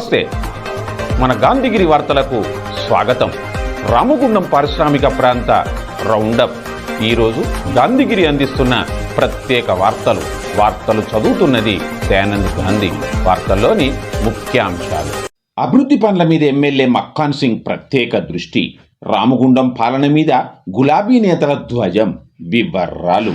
నమస్తే. మన గాంధీగిరి వార్తలకు స్వాగతం. రామగుండం పారిశ్రామిక ప్రాంత రౌండప్. ఈరోజు గాంధీగిరి అందిస్తున్న ప్రత్యేక వార్తలు. వార్తలు చదువుతున్నది దయానంద్ గాంధీ. వార్తల్లోని ముఖ్యాంశాలు. అభివృద్ధి పనుల మీద ఎమ్మెల్యే మక్కాన్ సింగ్ ప్రత్యేక దృష్టి. రామగుండం పాలన మీద గులాబీ నేతల ధ్వజం. వివరాలు.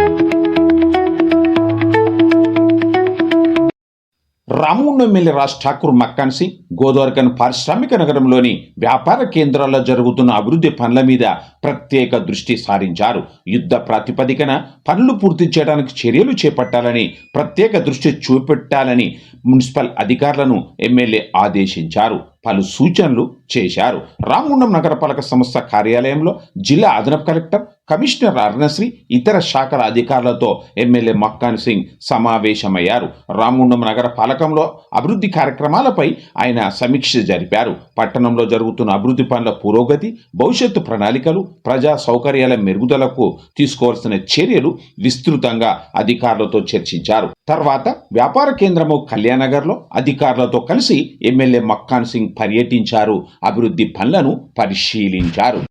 Ramagundam MLA Raj Thakur Makkan Singh Godavarikhani పారిశ్రామిక నగరంలోని వ్యాపార కేంద్రాల్లో జరుగుతున్న అభివృద్ధి పనుల మీద ప్రత్యేక దృష్టి సారించారు. యుద్ధ ప్రాతిపదికన పనులు పూర్తి చేయడానికి చర్యలు చేపట్టాలని ప్రత్యేక దృష్టి చూపెట్టాలని మున్సిపల్ అధికారులను ఎమ్మెల్యే ఆదేశించారు. పలు సూచనలు చేశారు. రామగుండం నగరపాలక సంస్థ కార్యాలయంలో జిల్లా అదనపు కలెక్టర్ కమిషనర్ అరుణశ్రీ ఇతర శాఖల అధికారులతో ఎమ్మెల్యే మక్కాన్ సింగ్ సమావేశమయ్యారు. రామగుండం నగర పాలకంలో అభివృద్ధి కార్యక్రమాలపై ఆయన సమీక్ష జరిపారు. పట్టణంలో జరుగుతున్న అభివృద్ధి పనుల పురోగతి భవిష్యత్తు ప్రణాళికలు ప్రజా సౌకర్యాల మెరుగుదలకు తీసుకోవాల్సిన చర్యలు విస్తృతంగా అధికారులతో చర్చించారు. తర్వాత వ్యాపార కేంద్రము కళ్యాణనగర్లో అధికారులతో కలిసి ఎమ్మెల్యే మక్కాన్ సింగ్ పర్యటించారు. అభివృద్ధి పనులను పరిశీలించారు.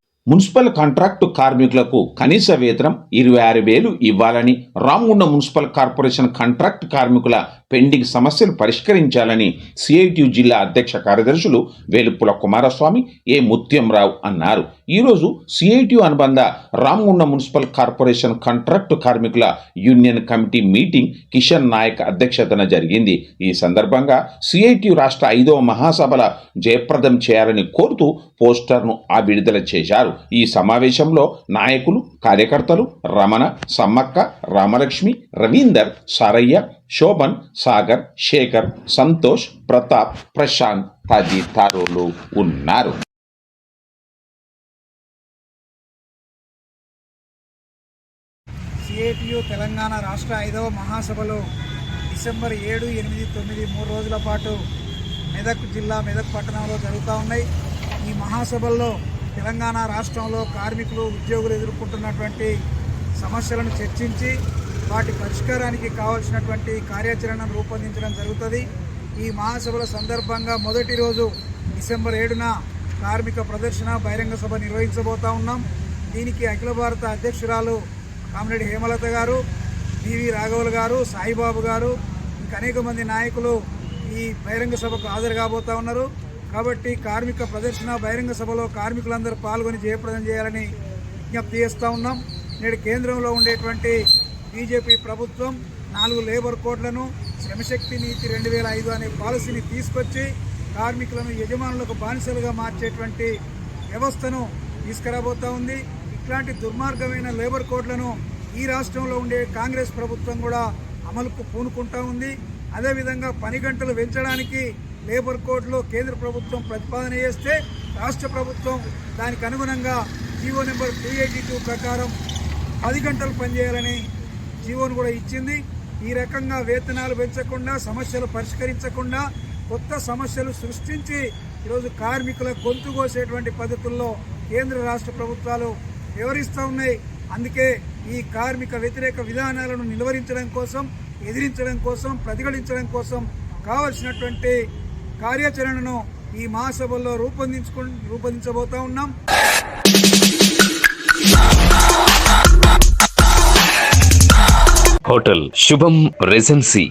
Municipal contract కార్మికులకు కనీస వేతనం ఇరవై ఆరు వేలు ఇవ్వాలని రామగుండం మున్సిపల్ కార్పొరేషన్ కాంట్రాక్ట్ కార్మికుల పెండింగ్ సమస్యలు పరిష్కరించాలని సిఐటియు జిల్లా అధ్యక్ష కార్యదర్శులు వేలుపుల కుమారస్వామి ఏ ముత్యంరావు అన్నారు. ఈరోజు సిఐటియు అనుబంధ రామగుండం మున్సిపల్ కార్పొరేషన్ కాంట్రాక్టు కార్మికుల union committee meeting Kishan Nayak అధ్యక్షతన జరిగింది. ఈ సందర్భంగా సిఐటియు రాష్ట్ర ఐదవ మహాసభల జయప్రదం చేయాలని కోరుతూ పోస్టర్ను ఆ విడుదల చేశారు. ఈ సమావేశంలో నాయకులు కార్యకర్తలు రమణ సమ్మక్క రామలక్ష్మి రవీందర్ సారయ్య శోభన్ సాగర్ శేఖర్ సంతోష్ ప్రతాప్ ప్రశాంత్ తదితరులు ఉన్నారు. సిఐటియు తెలంగాణ రాష్ట్ర ఐదవ మహాసభలో డిసెంబర్ ఏడు ఎనిమిది తొమ్మిది మూడు రోజుల పాటు మెదక్ జిల్లా మెదక్ పట్టణంలో జరుగుతూ ఉన్నాయి. ఈ మహాసభల్లో తెలంగాణ రాష్ట్రంలో కార్మికులు ఉద్యోగులు ఎదుర్కొంటున్నటువంటి సమస్యలను చర్చించి వాటి పరిష్కారానికి కావాల్సినటువంటి కార్యాచరణను రూపొందించడం జరుగుతుంది. ఈ మహాసభల సందర్భంగా మొదటి రోజు డిసెంబర్ ఏడున కార్మిక ప్రదర్శన బహిరంగ సభ నిర్వహించబోతా ఉన్నాం. దీనికి అఖిల భారత అధ్యక్షురాలు కామిరెడ్డి హేమలత గారు బివి రాఘవులు గారు సాయిబాబు గారు ఇంకా అనేక మంది నాయకులు ఈ బహిరంగ సభకు హాజరు కాబోతా ఉన్నారు. కాబట్టి కార్మిక ప్రదర్శన బహిరంగ సభలో కార్మికులందరూ పాల్గొని జయప్రదం చేయాలని విజ్ఞప్తి చేస్తూ ఉన్నాం. నేడు కేంద్రంలో ఉండేటువంటి బీజేపీ ప్రభుత్వం నాలుగు లేబర్ కోడ్లను శ్రమశక్తి నీతి రెండు వేల ఐదు అనే పాలసీని తీసుకొచ్చి కార్మికులను యజమానులకు బానిసలుగా మార్చేటువంటి వ్యవస్థను తీసుకురాబోతా ఉంది. ఇట్లాంటి దుర్మార్గమైన లేబర్ కోడ్లను ఈ రాష్ట్రంలో ఉండే కాంగ్రెస్ ప్రభుత్వం కూడా అమలుకు పూనుకుంటా ఉంది. అదేవిధంగా పని గంటలు పెంచడానికి లేబర్ కోడ్లో కేంద్ర ప్రభుత్వం ప్రతిపాదన చేస్తే రాష్ట్ర ప్రభుత్వం దానికి అనుగుణంగా GO number two eighty two ప్రకారం పది గంటలు పనిచేయాలని జీవోను కూడా ఇచ్చింది. ఈ రకంగా వేతనాలు పెంచకుండా సమస్యలు పరిష్కరించకుండా కొత్త సమస్యలు సృష్టించి ఈరోజు కార్మికుల గొంతు కోసేటువంటి పద్ధతుల్లో కేంద్ర రాష్ట్ర ప్రభుత్వాలు వివరిస్తూ ఉన్నాయి. అందుకే ఈ కార్మిక వ్యతిరేక విధానాలను నిలువరించడం కోసం ఎదిరించడం కోసం ప్రతిఘటించడం కోసం కావలసినటువంటి కార్యాచరణను ఈ మహాసభల్లో రూపొందించుకు రూపొందించబోతా ఉన్నాం. హోటల్ శుభం రెజెన్సీ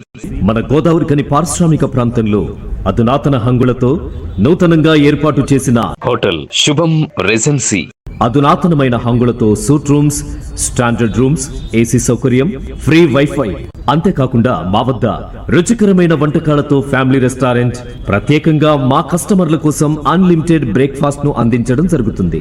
మన గోదావరికని పారిశ్రామిక ప్రాంతంలో అధునాతన హంగులతో నూతనంగా ఏర్పాటు చేసిన హోటల్ శుభం రెజెన్సీ అధునాతనమైన హంగులతో suite rooms standard rooms AC సౌకర్యం ఫ్రీ వైఫై అంతేకాకుండా మా వద్ద రుచికరమైన వంటకాలతో ఫ్యామిలీ రెస్టారెంట్ ప్రత్యేకంగా మా కస్టమర్ల కోసం అన్లిమిటెడ్ బ్రేక్ఫాస్ట్ను అందించడం జరుగుతుంది.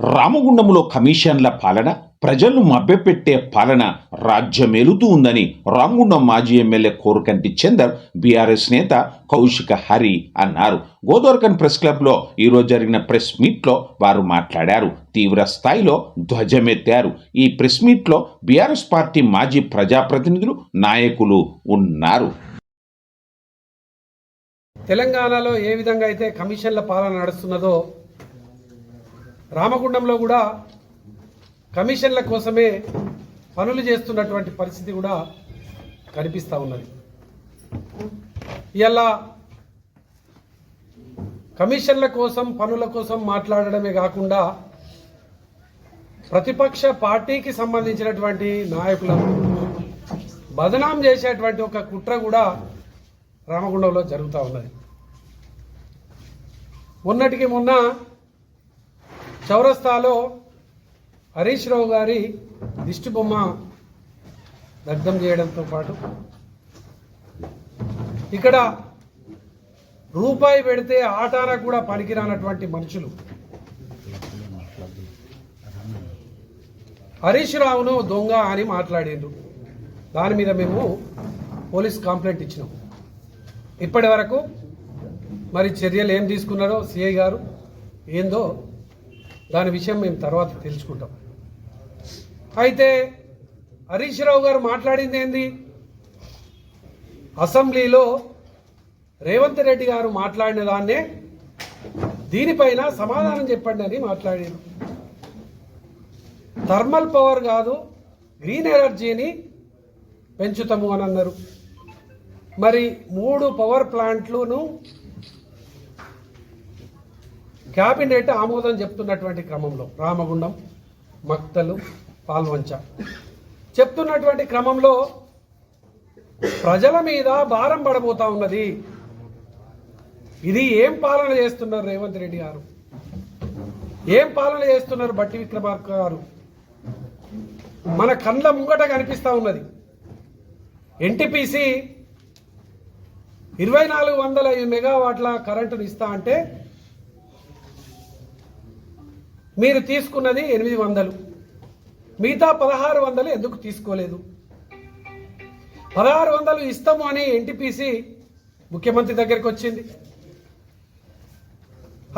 రామగుండములో కమిషన్ల పాలన ప్రజలను మభ్యపెట్టే పాలన రాజ్యమేలుతూ ఉందని రామగుండం మాజీ ఎమ్మెల్యే కోరుకంటి చందర్ బీఆర్ఎస్ నేత కౌశిక హరి అన్నారు. గోదోర్కన్ ప్రెస్ క్లబ్లో ఈరోజు జరిగిన ప్రెస్ మీట్లో వారు మాట్లాడారు. తీవ్ర స్థాయిలో ధ్వజమెత్తారు. ఈ ప్రెస్ మీట్లో బీఆర్ఎస్ పార్టీ మాజీ ప్రజాప్రతినిధులు నాయకులు ఉన్నారు. తెలంగాణలో ఏ విధంగా అయితే కమిషన్ల పాలన నడుస్తున్నదో రామగుండంలో కూడా కమిషన్ల కోసమే పనులు చేస్తున్నటువంటి పరిస్థితి కూడా కనిపిస్తూ ఉన్నది. ఇలా కమిషన్ల కోసం పనుల కోసం మాట్లాడడమే కాకుండా ప్రతిపక్ష పార్టీకి సంబంధించినటువంటి నాయకులను బదనాం చేసేటువంటి ఒక కుట్ర కూడా రామగుండంలో జరుగుతూ ఉన్నది. మొన్నటికి మొన్న చౌరస్తాలో హరీష్ రావు గారి దిష్టి బొమ్మ దగ్ధం చేయడంతో పాటు ఇక్కడ రూపాయి పెడితే ఆటారా కూడా పనికిరానటువంటి మనుషులు. హరీష్ రావును దొంగ అని మాట్లాడిండ్రు. దాని మీద మేము పోలీస్ కంప్లైంట్ ఇచ్చినాం. ఇప్పటి వరకు మరి చర్యలు ఏం తీసుకున్నారో సిఐ గారు ఏందో దాని విషయం మేము తర్వాత తెలుసుకుంటాం. అయితే హరీష్ రావు గారు మాట్లాడింది ఏంది? అసెంబ్లీలో రేవంత్ రెడ్డి గారు మాట్లాడిన దాన్నే దీనిపైన సమాధానం చెప్పండి అని మాట్లాడారు. థర్మల్ పవర్ కాదు గ్రీన్ ఎనర్జీని పెంచుతాము అని అన్నారు. మరి మూడు పవర్ ప్లాంట్లను క్యాబినెట్ ఆమోదం చెప్తున్నటువంటి క్రమంలో రామగుండం మక్తలు పాల్వంచ. చెప్తున్నటువంటి క్రమంలో ప్రజల మీద భారం పడబోతా ఉన్నది. ఇది ఏం పాలన చేస్తున్నారు రేవంత్ రెడ్డి గారు? ఏం పాలన చేస్తున్నారు బట్టి విక్రమార్క గారు? మన కళ్ళ ముంగట కనిపిస్తా ఉన్నది. ఎన్టీపీసీ ఇరవై నాలుగు వందల మెగావాట్ల కరెంటును ఇస్తా అంటే మీరు తీసుకున్నది ఎనిమిది వందలు. మిగతా పదహారు వందలు ఎందుకు తీసుకోలేదు? పదహారు వందలు ఇస్తాము అని ఎన్టీపీసీ ముఖ్యమంత్రి దగ్గరికి వచ్చింది.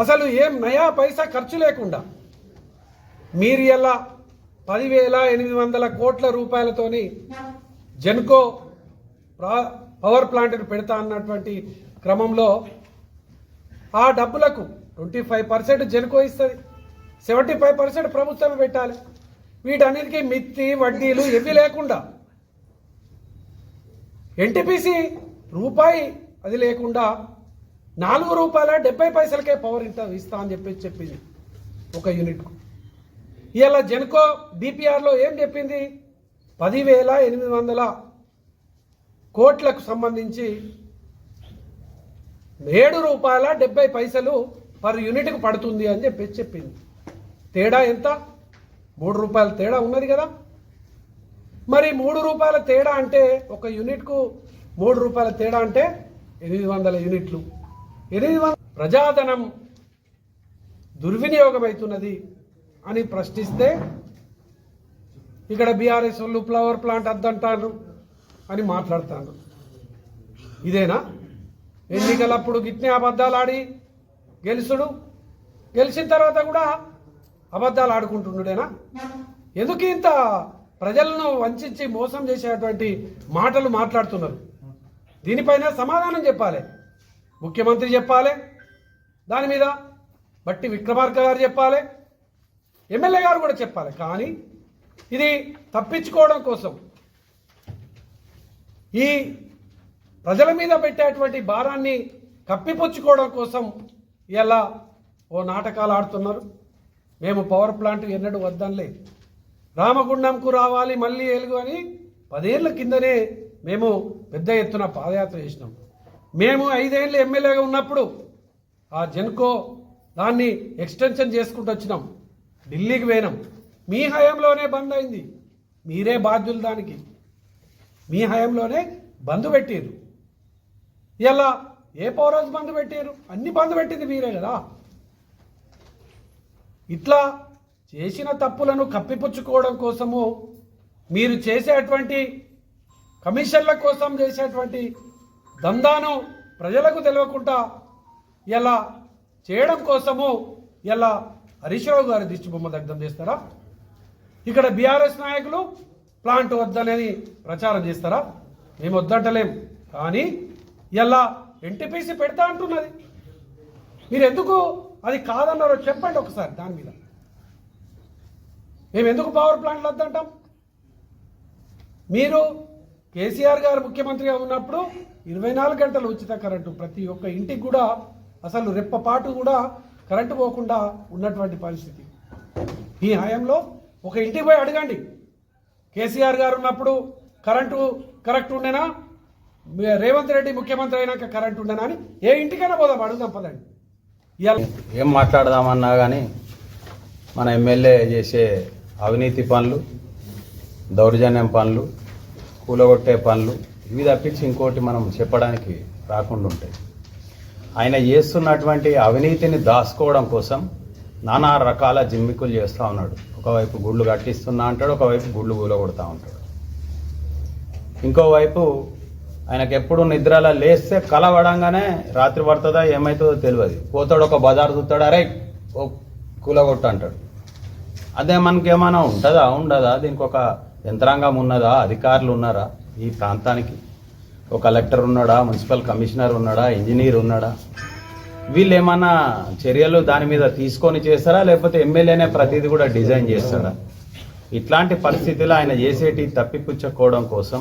అసలు ఏం నయా పైసా ఖర్చు లేకుండా మీరు ఎలా పదివేల ఎనిమిది వందల కోట్ల రూపాయలతోని జెన్కో పవర్ ప్లాంట్ను పెడతా అన్నటువంటి క్రమంలో ఆ డబ్బులకు ట్వంటీ ఫైవ్ పర్సెంట్ జెన్కో ఇస్తుంది. సెవెంటీ ఫైవ్ పర్సెంట్ ప్రభుత్వమే పెట్టాలి. వీటన్నిటికీ మిత్తి వడ్డీలు ఇవి లేకుండా. ఎన్టీపీసీ రూపాయి అది లేకుండా నాలుగు రూపాయల డెబ్బై పైసలకే పవర్ ఇంట ఇస్తా అని చెప్పేసి చెప్పింది ఒక యూనిట్కు. ఇలా జెన్కో డిపిఆర్లో ఏం చెప్పింది? పదివేల ఎనిమిది వందల కోట్లకు సంబంధించి ఏడు రూపాయల డెబ్బై పైసలు పర్ యూనిట్కు పడుతుంది అని చెప్పేసి చెప్పింది. తేడా ఎంత? మూడు రూపాయల తేడా ఉన్నది కదా. మరి మూడు రూపాయల తేడా అంటే ఒక యూనిట్కు మూడు రూపాయల తేడా అంటే ఎనిమిది వందల యూనిట్లు. ఎనిమిది వందల ప్రజాధనం దుర్వినియోగం అవుతున్నది అని ప్రశ్నిస్తే ఇక్కడ బీఆర్ఎస్ వాళ్ళు ఫ్లవర్ ప్లాంట్ అద్దంటారు అని మాట్లాడతాను ఇదేనా? ఎన్నికలప్పుడు గిట్నే అబద్ధాలు ఆడి గెలుసుడు. గెలిచిన తర్వాత కూడా అబద్ధాలు ఆడుకుంటుండేనా? ఎందుకు ఇంత ప్రజలను వంచి మోసం చేసేటువంటి మాటలు మాట్లాడుతున్నారు? దీనిపైన సమాధానం చెప్పాలి. ముఖ్యమంత్రి చెప్పాలి. దాని మీద బట్టి విక్రమార్క గారు చెప్పాలి. ఎమ్మెల్యే గారు కూడా చెప్పాలి. కానీ ఇది తప్పించుకోవడం కోసం. ఈ ప్రజల మీద పెట్టేటువంటి భారాన్ని కప్పిపుచ్చుకోవడం కోసం ఇలా ఓ నాటకాలు ఆడుతున్నారు. మేము పవర్ ప్లాంట్ ఎన్నడూ వద్దనిలే రామగుండంకు రావాలి మళ్ళీ ఎలుగు అని పదేళ్ళ కిందనే మేము పెద్ద ఎత్తున పాదయాత్ర చేసినాం. మేము ఐదేళ్ళు ఎమ్మెల్యేగా ఉన్నప్పుడు ఆ జెన్కో దాన్ని ఎక్స్టెన్షన్ చేసుకుంటూ వచ్చినాం. ఢిల్లీకి పోయినాం. మీ హయాంలోనే బంద్ అయింది. మీరే బాధ్యులు దానికి. మీ హయాంలోనే బంద్ పెట్టారు ఇలా ఏ పవర్ బంద్ పెట్టారు అన్ని బంద్ పెట్టింది మీరే కదా. ఇట్లా చేసిన తప్పులను కప్పిపుచ్చుకోవడం కోసము మీరు చేసేటువంటి కమిషన్ల కోసం చేసేటువంటి దందాను ప్రజలకు తెలియకుండా ఇలా చేయడం కోసము ఇలా హరీష్రావు గారి దిష్టి బొమ్మ దగ్ధం చేస్తారా? ఇక్కడ బీఆర్ఎస్ నాయకులు ప్లాంట్ వద్దనని ప్రచారం చేస్తారా? మేము వద్దంటలేం. కానీ ఇలా ఎన్టీపీసీ పెడతా అంటున్నది. మీరు ఎందుకు అది కాదన్నారో చెప్పండి ఒకసారి దాని మీద. మేము ఎందుకు పవర్ ప్లాంట్లు వద్దంటాం? మీరు కేసీఆర్ గారు ముఖ్యమంత్రిగా ఉన్నప్పుడు ఇరవై నాలుగు గంటలు ఉచిత కరెంటు ప్రతి ఒక్క ఇంటికి కూడా అసలు రెప్పపాటు కూడా కరెంటు పోకుండా ఉన్నటువంటి పరిస్థితి. ఈ హయాంలో ఒక ఇంటికి పోయి అడగండి. కేసీఆర్ గారు ఉన్నప్పుడు కరెంటు కరెక్ట్ ఉండేనా? రేవంత్ రెడ్డి ముఖ్యమంత్రి అయినాక కరెంట్ ఉండేనా అని ఏ ఇంటికైనా పోదాం అడుగుదాం పదండి. ఇలా ఏం మాట్లాడదామన్నా కానీ మన ఎమ్మెల్యే చేసే అవినీతి పనులు దౌర్జన్యం పనులు కూలగొట్టే పనులు ఇవి తప్పించి ఇంకోటి మనం చెప్పడానికి రాకుండా ఉంటాయి. ఆయన చేస్తున్నటువంటి అవినీతిని దాచుకోవడం కోసం నానా రకాల జిమ్మికులు చేస్తూ ఉన్నాడు. ఒకవైపు గుళ్ళు కట్టిస్తున్నా అంటాడు ఒకవైపు గుళ్ళు కూలగొడతా ఉంటాడు. ఇంకోవైపు ఆయనకు ఎప్పుడు నిద్రలో లేస్తే కలవడంగానే రాత్రి పడుతుందా ఏమవుతుందో తెలియదు. పోతాడు ఒక బజార్ చూస్తాడు అరే ఓ కూలగొట్టు అంటాడు. అదే మనకి ఏమైనా ఉంటుందా? ఉండదా? దీనికి ఒక యంత్రాంగం ఉన్నదా? అధికారులు ఉన్నారా ఈ ప్రాంతానికి? ఒక కలెక్టర్ ఉన్నాడా? మున్సిపల్ కమిషనర్ ఉన్నాడా? ఇంజనీర్ ఉన్నాడా? వీళ్ళు ఏమన్నా చర్యలు దాని మీద తీసుకొని చేస్తారా? లేకపోతే ఎమ్మెల్యేనే ప్రతిదీ కూడా డిజైన్ చేస్తాడా? ఇట్లాంటి పరిస్థితిలో ఆయన చేసేటి తప్పిపుచ్చుకోవడం కోసం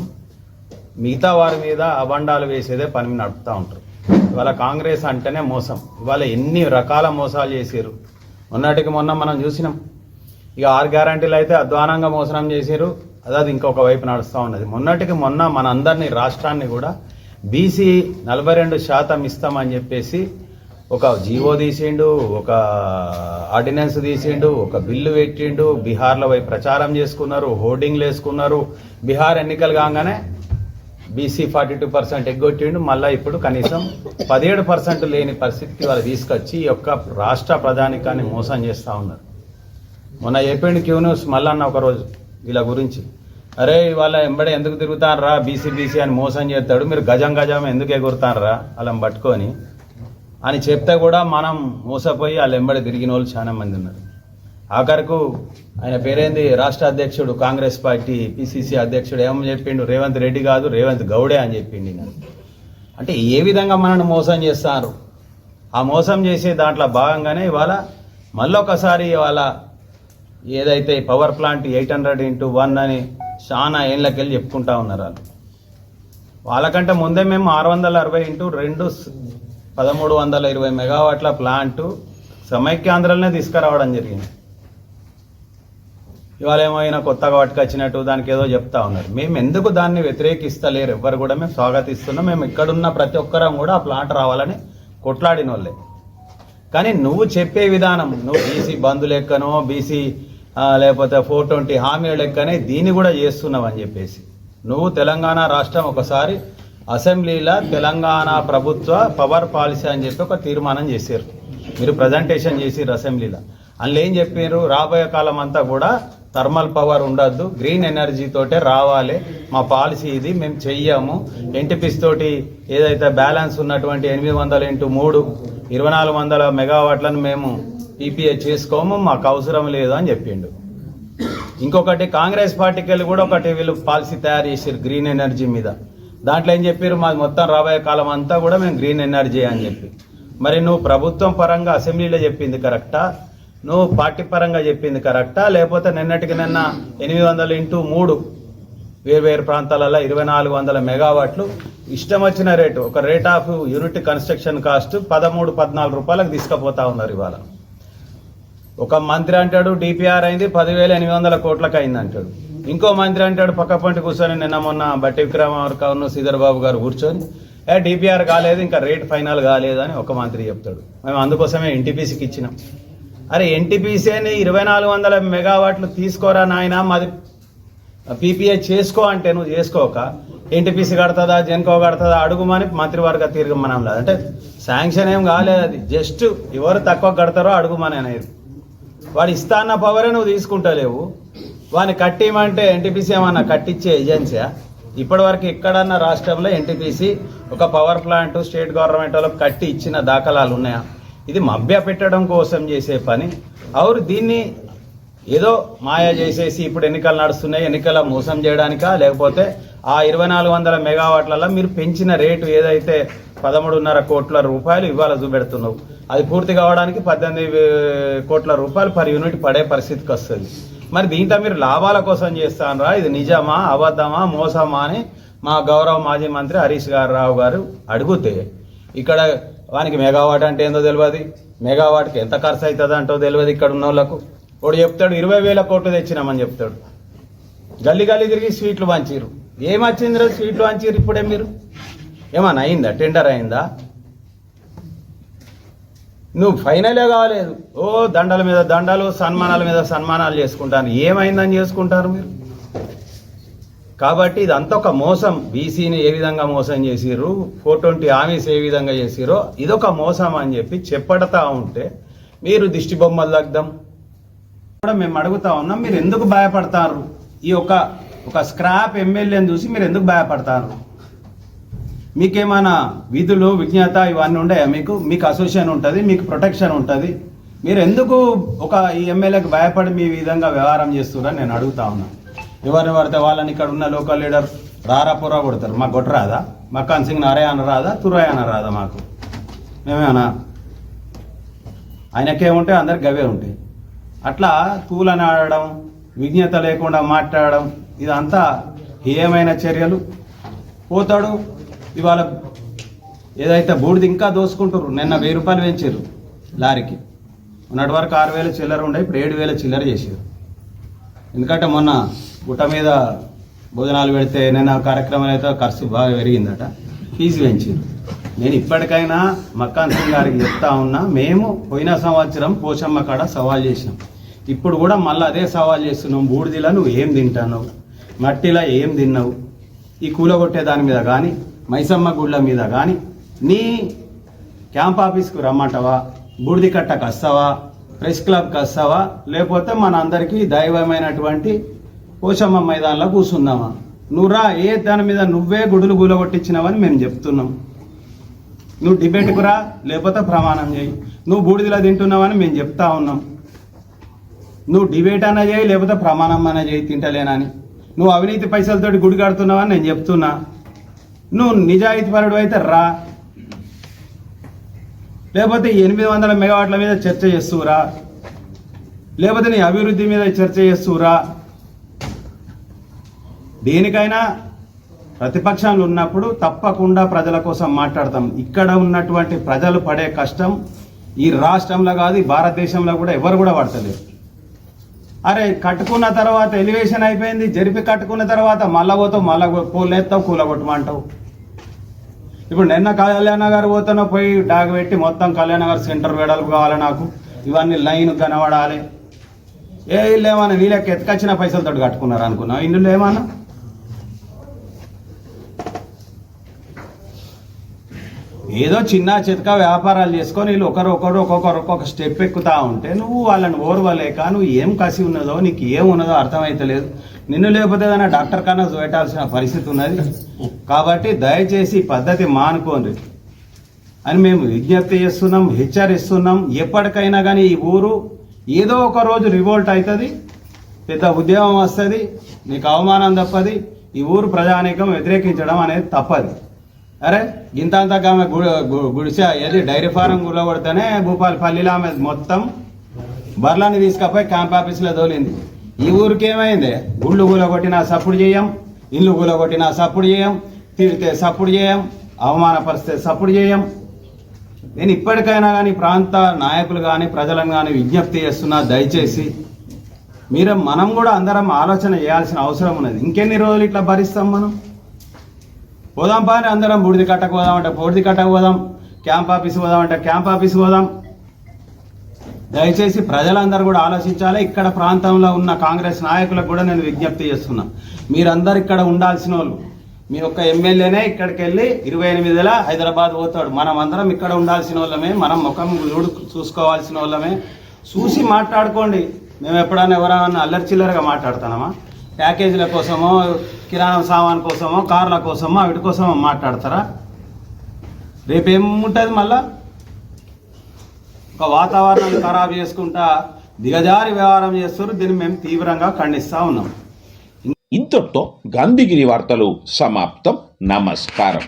మిగతా వారి మీద అబండాలు వేసేదే పని నడుపుతూ ఉంటారు. ఇవాళ కాంగ్రెస్ అంటేనే మోసం. ఇవాళ ఎన్ని రకాల మోసాలు చేశారు? మొన్నటికి మొన్న మనం చూసినాం. ఇక ఆరు గ్యారంటీలు అయితే అధ్వానంగా మోసనం చేశారు. అది అది ఇంకొక వైపు నడుస్తూ ఉన్నది. మొన్నటికి మొన్న మన అందరినీ రాష్ట్రాన్ని కూడా బీసీ నలభై రెండు శాతం ఇస్తామని చెప్పేసి ఒక జీవో తీసిండు ఒక ఆర్డినెన్స్ తీసిండు ఒక బిల్లు పెట్టిండు. బీహార్లో పోయి ప్రచారం చేసుకున్నారు హోర్డింగ్లు వేసుకున్నారు. బీహార్ ఎన్నికలు కాగానే బీసీ ఫార్టీ టూ పర్సెంట్ ఎగ్గొట్టిండు. మళ్ళీ ఇప్పుడు కనీసం పదిహేడు పర్సెంట్ లేని పరిస్థితికి వాళ్ళు తీసుకొచ్చి ఈ యొక్క రాష్ట్ర ప్రధానికాన్ని మోసం చేస్తూ ఉన్నారు. మొన్న చెప్పిండు క్యూ న్యూస్ మళ్ళన్న ఒకరోజు వీళ్ళ గురించి అరే వాళ్ళ ఎంబడే ఎందుకు తిరుగుతారా బీసీ బీసీ అని మోసం చేస్తాడు. మీరు గజం గజం ఎందుకు ఎగురుతారా వాళ్ళని పట్టుకొని అని చెప్తే కూడా మనం మోసపోయి వాళ్ళ ఎంబడి తిరిగిన వాళ్ళు చాలా మంది ఉన్నారు. ఆఖరకు ఆయన పేరేంది? రాష్ట్ర అధ్యక్షుడు కాంగ్రెస్ పార్టీ పిసిసి అధ్యక్షుడు. ఏమని చెప్పిండు? రేవంత్ రెడ్డి కాదు రేవంత్ గౌడే అని చెప్పిండి ఈయన. అంటే ఏ విధంగా మనల్ని మోసం చేస్తారు? ఆ మోసం చేసే దాంట్లో భాగంగానే ఇవాళ మళ్ళొకసారి ఇవాళ ఏదైతే power plant eight hundred into one అని చాలా ఏళ్ళకెళ్ళి చెప్పుకుంటా ఉన్నారు వాళ్ళు. వాళ్ళకంటే ముందే మేము ఆరు వందల అరవై ఇంటూ రెండు పదమూడు వందల ఇరవై మెగావాట్ల ప్లాంటు సమైక్యాంధ్రలనే తీసుకురావడం జరిగింది. ఇవాళ ఏమో ఏమైనా కొత్తగా పట్టుకొచ్చినట్టు దానికి ఏదో చెప్తా ఉన్నారు. మేము ఎందుకు దాన్ని వ్యతిరేకిస్తలేరు? ఎవ్వరు కూడా మేము స్వాగతిస్తున్నాం. మేము ఇక్కడున్న ప్రతి ఒక్కరం కూడా ఆ ప్లాంట్ రావాలని కొట్లాడిన వాళ్ళే కానీ నువ్వు చెప్పే విధానం నువ్వు బీసీ బంధు లెక్కనో బీసీ లేకపోతే ఫోర్ ట్వంటీ హామీల లెక్కనే దీన్ని కూడా చేస్తున్నావు అని చెప్పేసి. నువ్వు తెలంగాణ రాష్ట్రం ఒకసారి అసెంబ్లీలో తెలంగాణ ప్రభుత్వ పవర్ పాలసీ అని చెప్పి ఒక తీర్మానం చేశారు. మీరు ప్రజెంటేషన్ చేసిర్రు అసెంబ్లీలో. అందులో ఏం చెప్పారు రాబోయే కాలం అంతా కూడా థర్మల్ పవర్ ఉండద్దు. గ్రీన్ ఎనర్జీ తోటే రావాలి. మా పాలసీ ఇది. మేము చెయ్యము. ఎన్టీపీస్ తోటి ఏదైతే బ్యాలెన్స్ ఉన్నటువంటి ఎనిమిది వందల ఇంటూ మూడు ఇరవై నాలుగు వందల మెగావాట్లను మేము పీపీఏ చేసుకోము. మాకు అవసరం లేదు అని చెప్పిండు. ఇంకొకటి కాంగ్రెస్ పార్టీకి వెళ్ళి కూడా ఒకటి వీళ్ళు పాలసీ తయారు చేసారు గ్రీన్ ఎనర్జీ మీద. దాంట్లో ఏం చెప్పారు మాది మొత్తం రాబోయే కాలం అంతా కూడా మేము గ్రీన్ ఎనర్జీ అని చెప్పి. మరి నువ్వు ప్రభుత్వం పరంగా అసెంబ్లీలో చెప్పింది కరెక్టా? నువ్వు పార్టీ పరంగా చెప్పింది కరెక్టా? లేకపోతే నిన్నటికి నిన్న ఎనిమిది వందలు ఇంటూ మూడు వేరు వేరు ప్రాంతాలలో ఇరవై నాలుగు వందల మెగావాట్లు. ఇష్టం వచ్చిన రేటు ఒక rate of unit construction cost పదమూడు పద్నాలుగు రూపాయలకు తీసుకుపోతా ఉన్నారు ఇవాళ. ఒక మంత్రి అంటాడు డిపిఆర్ అయింది పదివేల ఎనిమిది వందల కోట్లకు అయింది అంటాడు ఇంకో మంత్రి అంటాడు పక్క పంటి కూర్చొని నిన్న మొన్న బట్టి విక్రమార్కను శ్రీధర్ బాబు గారు కూర్చొని ఏ డిపిఆర్ కాలేదు ఇంకా రేట్ ఫైనల్ కాలేదు అని ఒక మంత్రి చెప్తాడు. మేము అందుకోసమే ఎన్టీపీసీకి ఇచ్చినాం. అరే ఎన్టీపీసీని ఇరవై నాలుగు వందల మెగావాట్లు తీసుకోరా నాయన? మాది పీపీఐ చేసుకో అంటే నువ్వు చేసుకోక. ఎన్టీపీసీ కడుతుందా జెన్కో కడుతుందా? అడుగుమని మంత్రివర్గ తీర్గమనం లేదు. అంటే శాంక్షన్ ఏం కాలేదు అది. జస్ట్ ఎవరు తక్కువ కడతారో అడుగుమని అనేది వాడు ఇస్తా అన్న పవరే నువ్వు తీసుకుంటలేవు. వాడిని కట్టిమంటే ఎన్టీపీసీ ఏమన్నా కట్టించే ఏజెన్సీయా? ఇప్పటివరకు ఎక్కడన్నా రాష్ట్రంలో ఎన్టీపీసీ ఒక పవర్ ప్లాంట్ స్టేట్ గవర్నమెంట్ వాళ్ళకి కట్టి ఇచ్చిన దాఖలాలు ఉన్నాయా? ఇది మభ్య పెట్టడం కోసం చేసే పని. అవురు దీన్ని ఏదో మాయ చేసేసి ఇప్పుడు ఎన్నికలు నడుస్తున్నాయి ఎన్నికల మోసం చేయడానికా? లేకపోతే ఆ ఇరవై నాలుగు వందల మెగావాట్లలో మీరు పెంచిన రేటు ఏదైతే పదమూడున్నర కోట్ల రూపాయలు ఇవాళ చూపెడుతున్నావు అది పూర్తి కావడానికి పద్దెనిమిది కోట్ల రూపాయలు పర్ యూనిట్ పడే పరిస్థితికి వస్తుంది. మరి దీంట్లో మీరు లాభాల కోసం చేస్తానరా? ఇది నిజమా అబద్ధమా మోసమా అని మా గౌరవ మాజీ మంత్రి హరీష్ గారు రావు గారు అడిగితే ఇక్కడ వానికి మెగావాట్ అంటే ఏందో తెలియదు మెగావాట్కి ఎంత ఖర్చు అవుతుంది అంటో తెలియదు ఇక్కడ ఉన్న వాళ్ళకు వాడు చెప్తాడు ఇరవై వేల కోట్లు తెచ్చినామని చెప్తాడు. గల్లీ గల్లీ తిరిగి స్వీట్లు పంచిరు ఏమొచ్చిందిరా స్వీట్లు పంచిరు ఇప్పుడే మీరు? ఏమన్నా అయిందా? టెండర్ అయిందా? నువ్వు ఫైనలే కావలేదు ఓ దండల మీద దండలు సన్మానాల మీద సన్మానాలు చేసుకుంటాను. ఏమైందని చేసుకుంటారు మీరు? కాబట్టి ఇదంతా ఒక మోసం. బీసీని ఏ విధంగా మోసం చేసిర్రు? ఫోర్ ట్వంటీ హామీస్ ఏ విధంగా చేసిరో ఇదొక మోసం అని చెప్పి చెప్పడతా ఉంటే మీరు దిష్టి బొమ్మలు దగ్ధం కూడా మేము అడుగుతా ఉన్నాం మీరు ఎందుకు భయపడతారు? ఈ ఒక ఒక స్క్రాప్ ఎమ్మెల్యేని చూసి మీరు ఎందుకు భయపడతారు? మీకేమైనా విధులు విజ్ఞత ఇవన్నీ ఉన్నాయా మీకు? మీకు అసోసియేషన్ ఉంటుంది మీకు ప్రొటెక్షన్ ఉంటుంది. మీరు ఎందుకు ఒక ఈ ఎమ్మెల్యేకి భయపడి మీ విధంగా వ్యవహారం చేస్తున్నారని నేను అడుగుతా ఉన్నా. ఎవరిని పడితే వాళ్ళని ఇక్కడ ఉన్న లోకల్ లీడర్ రారా పొరా కొడతారు. మాకు కొట్టరాదా మా సింగ్ నారాయణ రాదా? తురాయణ రాదా మాకు? మేమేనా ఆయనకే ఉంటే అందరికి గవే ఉంటాయి. అట్లా తూలని ఆడడం విజ్ఞత లేకుండా మాట్లాడడం ఇదంతా హేయమైన చర్యలు. పోతాడు. ఇవాళ ఏదైతే బూడిద ఇంకా దోసుకుంటారు నిన్న వెయ్యి రూపాయలు పెంచారు లారీకి. ఉన్నటి వరకు ఆరు వేల చిల్లర ఉండే ఇప్పుడు ఏడు వేల చిల్లర చేసారు ఎందుకంటే మొన్న గుట్ట మీద భోజనాలు పెడితే ఏదైనా కార్యక్రమాలు అయితే ఖర్చు బాగా పెరిగిందట. ఫీజు పెంచింది. నేను ఇప్పటికైనా మక్కాన్ సింగ్ గారికి చెప్తా ఉన్నా మేము పోయిన సంవత్సరం పోషమ్మ కాడ సవాల్ చేసినాం. ఇప్పుడు కూడా మళ్ళీ అదే సవాల్ చేస్తున్నాం బూడిదిలో నువ్వు ఏం తింటావు మట్టిలో ఏం తిన్నావు? ఈ కూలగొట్టే దాని మీద కానీ మైసమ్మ గుళ్ళ మీద కానీ నీ క్యాంప్ ఆఫీస్కు రమ్మంటావా? బూడిది కట్టకు వస్తావా? ప్రెస్ క్లబ్కి వస్తావా? లేకపోతే మన అందరికీ దైవమైనటువంటి పోషమ్మ మైదానంలో కూర్చుందామా నువ్వురా ఏ దాని మీద నువ్వే గుడులు గూలగొట్టించినావని మేము చెప్తున్నాం. నువ్వు డిబేట్కు రా లేకపోతే ప్రమాణం చేయి. నువ్వు బూడిదిలో తింటున్నావని మేము చెప్తా ఉన్నాం. నువ్వు డిబేట్ అన్నా చేయి లేకపోతే ప్రమాణం అన్నా చేయి తింటలేనని. నువ్వు అవినీతి పైసలతోటి గుడి కడుతున్నావని నేను చెప్తున్నా. నువ్వు నిజాయితీ పరుడు అయితే రా. లేకపోతే ఎనిమిది వందల మెగావాట్ల మీద చర్చ చేస్తురా. లేకపోతే నీ అభివృద్ధి మీద చర్చ చేస్తురా. దేనికైనా ప్రతిపక్షాలు ఉన్నప్పుడు తప్పకుండా ప్రజల కోసం మాట్లాడతాం. ఇక్కడ ఉన్నటువంటి ప్రజలు పడే కష్టం ఈ రాష్ట్రంలో కాదు ఈ భారతదేశంలో కూడా ఎవరు కూడా పడతలేరు అరే కట్టుకున్న తర్వాత ఎలివేషన్ అయిపోయింది జరిపి కట్టుకున్న తర్వాత మళ్ళా పోతావు మళ్ళా పూలెత్తావు కూలగొట్టమంటావు. ఇప్పుడు నిన్న కళ్యాణ గారు పోతున్నా పోయి డాగ్ పెట్టి మొత్తం కళ్యాణ గారు సెంటర్ వెడల్పు కావాలి నాకు. ఇవన్నీ లైన్ కనబడాలి. ఏ ఇల్లు ఏమన్నా వీళ్ళకి ఎత్తుకొచ్చిన పైసలతో కట్టుకున్నారు అనుకున్నా ఇందులో ఏమన్నా? ఏదో చిన్న చితక వ్యాపారాలు చేసుకొని వీళ్ళు ఒకరు ఒకరు ఒక్కొక్కరు ఒక్కొక్క స్టెప్ ఎక్కుతా ఉంటే నువ్వు వాళ్ళని ఓర్వలేక నువ్వు ఏం కసి ఉన్నదో నీకు ఏం ఉన్నదో అర్థమైతలేదు. నిన్ను లేకపోతే ఏదైనా డాక్టర్ కన్నా చూపెట్టాల్సిన పరిస్థితి ఉన్నది. కాబట్టి దయచేసి పద్ధతి మానుకోండి. అని మేము విజ్ఞప్తి చేస్తున్నాం హెచ్చరిస్తున్నాం. ఎప్పటికైనా కానీ ఈ ఊరు ఏదో ఒక రోజు రివోల్ట్ అవుతుంది పెద్ద ఉద్యమం వస్తుంది నీకు అవమానం తప్పది. ఈ ఊరు ప్రజానీకం వ్యతిరేకించడం అనేది తప్పది. అరే ఇంత అంత ఆమె గుడిసె ఏది? డైరీ ఫారం గుల్లగొడితేనే భూపాలపల్లిలో ఆమె మొత్తం బర్లాన్ని తీసుకపోయి క్యాంప్ ఆఫీస్లో తోలింది. ఈ ఊరికి ఏమైంది? గుళ్ళు కూలగొట్టినా సప్పుడు చేయం ఇల్లు కూలగొట్టినా సప్పుడు చేయం తిడితే సప్పుడు చేయం అవమానపరిస్తే సప్పుడు చేయం. నేను ఇప్పటికైనా కానీ ప్రాంత నాయకులు కానీ ప్రజలను కానీ విజ్ఞప్తి చేస్తున్నా దయచేసి మీరు మనం కూడా అందరం ఆలోచన చేయాల్సిన అవసరం ఉన్నది. ఇంకెన్ని రోజులు ఇట్లా భరిస్తాం మనం? పోదాం పాని అందరం బూడిది కట్టకు పోదాం అంటే బూడిది కట్టకు పోదాం క్యాంప్ ఆఫీస్ పోదాం అంటే క్యాంప్ ఆఫీస్ పోదాం. దయచేసి ప్రజలందరూ కూడా ఆలోచించాలి. ఇక్కడ ప్రాంతంలో ఉన్న కాంగ్రెస్ నాయకులకు కూడా నేను విజ్ఞప్తి చేస్తున్నా. మీరందరు ఇక్కడ ఉండాల్సిన వాళ్ళు. మీ యొక్క ఎమ్మెల్యేనే ఇక్కడికి వెళ్ళి ఇరవై ఎనిమిదిల హైదరాబాద్ పోతాడు. మనం అందరం ఇక్కడ ఉండాల్సిన వాళ్ళమే. మనం ముఖం చూడు చూసుకోవాల్సిన వాళ్ళమే. చూసి మాట్లాడుకోండి. మేము ఎప్పుడైనా ఎవరైనా అల్లరి చిల్లరగా మాట్లాడుతున్నామా? ప్యాకేజీల కోసమో కిరాణా సామాన్ కోసమో కార్ల కోసమో వీటి కోసమో మాట్లాడతారా? రేపేముంటుంది మళ్ళా? ఒక వాతావరణం ఖరాబ్ చేసుకుంటా దిగజారి వ్యవహారం చేస్తారు దీన్ని మేము తీవ్రంగా ఖండిస్తా ఉన్నాం. ఇంతటితో గాంధీగిరి వార్తలు సమాప్తం. నమస్కారం.